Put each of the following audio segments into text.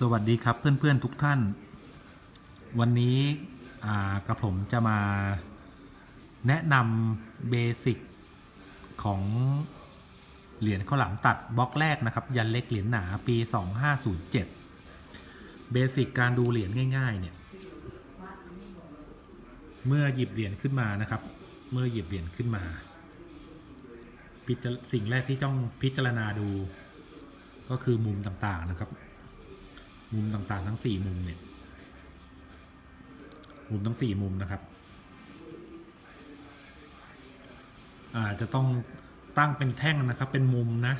สวัสดีครับเพื่อนๆทุกท่าน วันนี้กระผมจะมาแนะนำเบสิกของเหรียญข้าวหลามตัดบล็อกแรกนะครับ ยันเล็กเหรียญหนาปี 2507 เบสิกการดูเหรียญง่าย ๆ เนี่ย เมื่อหยิบเหรียญขึ้นมานะครับ เมื่อหยิบเหรียญขึ้นมาสิ่งแรกที่ต้องพิจารณาดูก็คือมุมต่างๆนะครับ มุมต่างๆ ทั้งสี่มุมเนี่ย มุมทั้งสี่มุมนะครับอาจะต้องตั้งเป็นแท่งนะครับ เป็นมุมนะ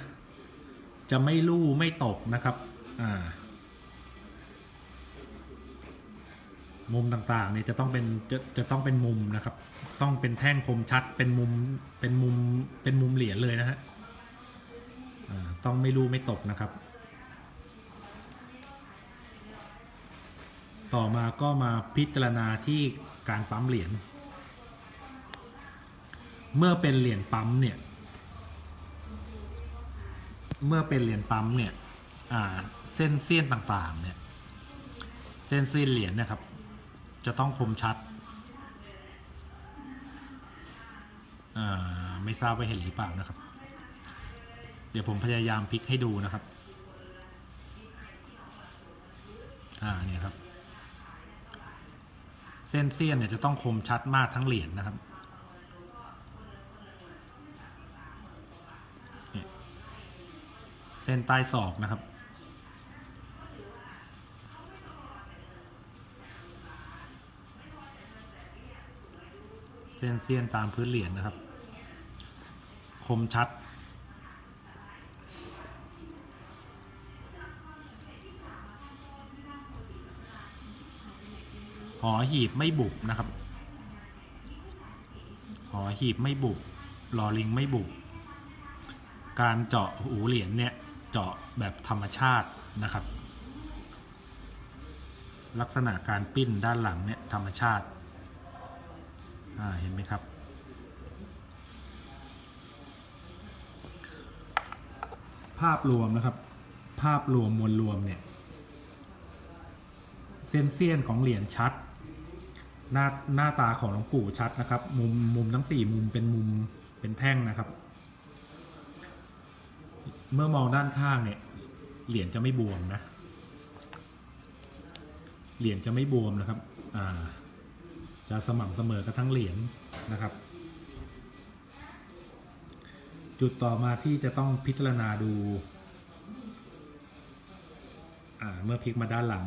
จะไม่ลู่ไม่ตกนะครับอ่ามุมต่างๆเนี่ยจะต้องเป็นจะจะต้องเป็นมุมนะครับ ต้องเป็นแท่งคมชัดเป็นมุมเป็นมุมเป็นมุมเหรียญเลยนะฮะต้องไม่ลู่ไม่ตกนะครับ ต่อมาก็มาพิจารณาที่การปั๊มเหรียญ เมื่อเป็นเหรียญปั๊มเนี่ย เมื่อเป็นเหรียญปั๊มเนี่ยเส้นเสี้ยนต่างๆเนี่ย เส้นเสี้ยนเหรียญเนะครับ จะต้องคมชัด ไม่ทราบว่าเห็นหรือเปล่านะครับ เดี๋ยวผมพยายามพลิกให้ดูนะครับ อ่า เนี่ยครับ เส้นเสี้ยนเนี่ยจะต้องคมชัดมากทั้งเหรียญนะครับเนี่ยเส้นใต้ศอกนะครับ เส้นเสี้ยนตามพื้นเหรียญนะครับ คมชัด หอหีบไม่บุบนะครับ หอหีบไม่บุบลอลิงไม่บุบ การเจาะหูเหรียญเนี่ยเจาะแบบธรรมชาตินะครับ ลักษณะการปิ้นด้านหลังเนี่ยธรรมชาติาเห็นไหมครับ ภาพรวมนะครับ ภาพรวมมวลรวมเนี่ยเส้นเสี้ยนของเหรียญชัด หน้าหน้าตาของหลวงปู่ชัดนะครับ มุมมุมทั้งสี่มุมเป็นมุมเป็นแท่งนะครับ เมื่อมองด้านข้างเนี่ยเหรียญจะไม่บวมนะ เหรียญจะไม่บวมนะครับอ่าจะสม่ำเสมอกับทั้งเหรียญนะครับ จุดต่อมาที่จะต้องพิจารณาดู อ่าเมื่อพลิกมาด้านหลัง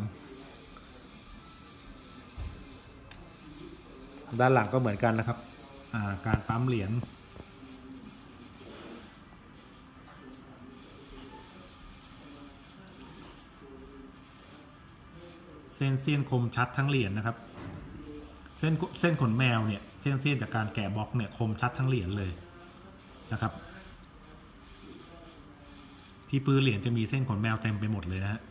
ด้านหลังก็เหมือนกันนะครับาการปั๊มเหรียญเส้นเส้นคมชัดทั้งเหรียญนะครับ เส้นเส้นขนแมวเนี่ยเส้นเส้นจากการแกะบล็อกเนี่ยคมชัดทั้งเหรียญเลยนะครับ ที่ปืนเหรียญจะมีเส้นขนแมวเต็มไปหมดเลยนะฮะ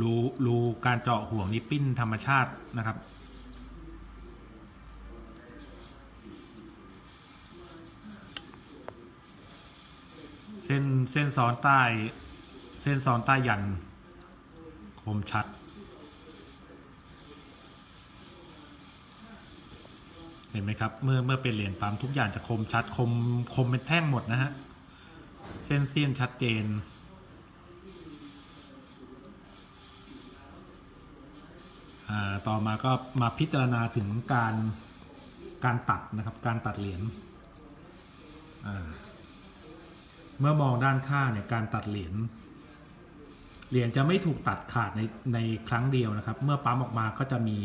รูรูการเจาะห่วงนี่ปิ้นธรรมชาตินะครับ เส้นเส้นซ้อนใต้ เส้นซ้อนใต้ยันคมชัด เห็นไหมครับ เมื่อเมื่อเป็นเหรียญปั๊มทุกอย่างจะคมชัด คมคมเป็นแท่งหมดนะฮะ เส้นเสี้ยนชัดเจน อ่า ต่อมาก็มาพิจารณาถึงการการตัดนะครับ การตัดเหรียญเมื่อมองด้านข้างเนี่ยการตัดเหรียญเหรียญจะไม่ถูกตัดขาดในในครั้งเดียวนะครับ เมื่อปั๊มออกมาก็จะมี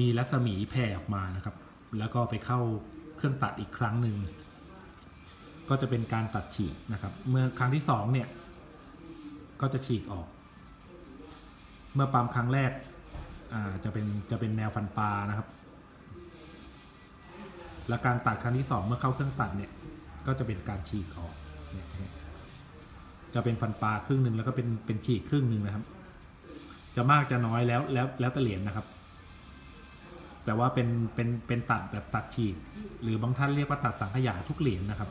มีรัศมีแผ่ออกมานะครับ แล้วก็ไปเข้าเครื่องตัดอีกครั้งหนึ่งก็จะเป็นการตัดฉีกนะครับ เมื่อครั้งที่สองเนี่ยก็จะฉีกออก เมื่อปั๊มครั้งแรก อ่าจะเป็นจะเป็นแนวฟันปลานะครับ และการตัดครั้งที่สองเมื่อเข้าเครื่องตัดเนี่ยก็จะเป็นการฉีกออกเนี่ยจะเป็นฟันปลาครึ่งหนึ่งแล้วก็เป็นเป็นฉีกครึ่งหนึ่งนะครับ จะมากจะน้อยแล้วแล้วแล้วแต่เหรียญนะครับ แต่ว่าเป็นเป็นเป็นตัดแบบตัดฉีก หรือบางท่านเรียกว่าตัดสังขยาทุกเหรียญนะครับ